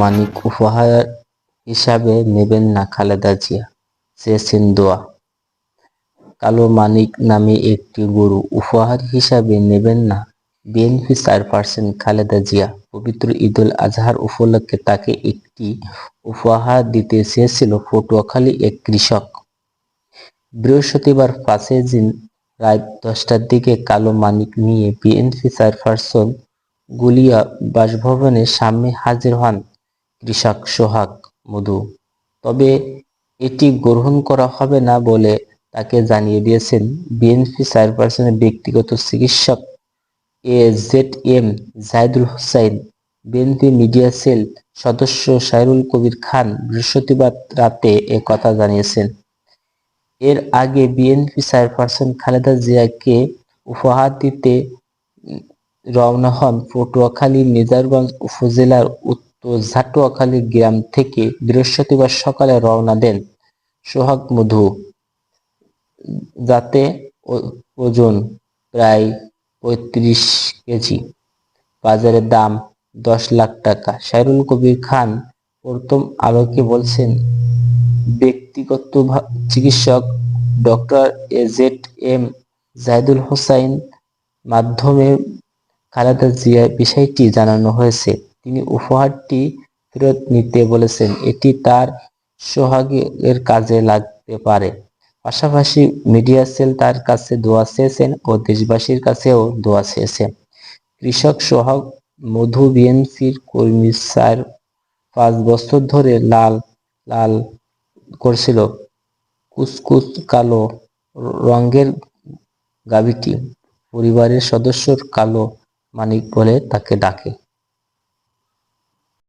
মানিক উপহার হিসাবে নেবেন না খালেদা জিয়া। চেয়েছেন দোয়া কালো মানিক নামে একটি গরু উপহার হিসাবে নেবেন না। বিএনপি চেয়ারপারসন খালেদা জিয়া পবিত্র ঈদুল আজহার উপলক্ষে তাকে একটি উপহার দিতে চেয়েছিল পটুয়াখালী এক কৃষক। বৃহস্পতিবার পাঁচই দিন রাত দশটার দিকে কালো মানিক নিয়ে বিএনপি চেয়ারপারসন গুলিয়া বাসভবনের সামনে হাজির হন। কৃষক সোহাগ মধু। তবে এটি গ্রহণ করা হবে না বলে তাকে জানিয়ে দিয়েছেন বিএনপি চেয়ারপারসনের ব্যক্তিগত চিকিৎসক A Z M Zahidul Hossain BNP media cell সদস্য সাইরুল কবির খান বৃহস্পতিবার রাতে এ কথা জানিয়েছেন। এর আগে বিএনপি চেয়ারপারসন খালেদা জিয়াকে উপহার দিতে রওনা হন পটুয়াখালী, মেজরগঞ্জ উপজেলার উত্তর ঝাটুয়াখালী গ্রাম থেকে বৃহস্পতিবার সকালে রওনা দেন সোহাগ মধু। যাতে ওজন প্রায় পঁয়ত্রিশ কেজি। বাজারের দাম দশ লাখ টাকা। সাইরুল কবির খান প্রথম আলোকে বলছেন, ব্যক্তিগত চিকিৎসক doctor A Z M Zahidul Hossain মাধ্যমে খালেদা জিয়া বিষয়টি জানানো হয়েছে। তিনি উপহারটি ফেরত নিতে বলেছেন। এটি তার সোহাগের কাজে লাগতে পারে। পাশাপাশি মিডিয়া সেল তার কাছে দোয়া চেয়েছেন ও দেশবাসীর কাছেও দোয়া চেয়েছেন। কৃষক সোহাগ মধু বিএনসির কর্মী স্যার পাঁচ বছর ধরে লাল লাল করছিল। কুচকুচ কালো রঙের গাভীটি পরিবারের সদস্যর কালো মানিক বলে তাকে ডাকে।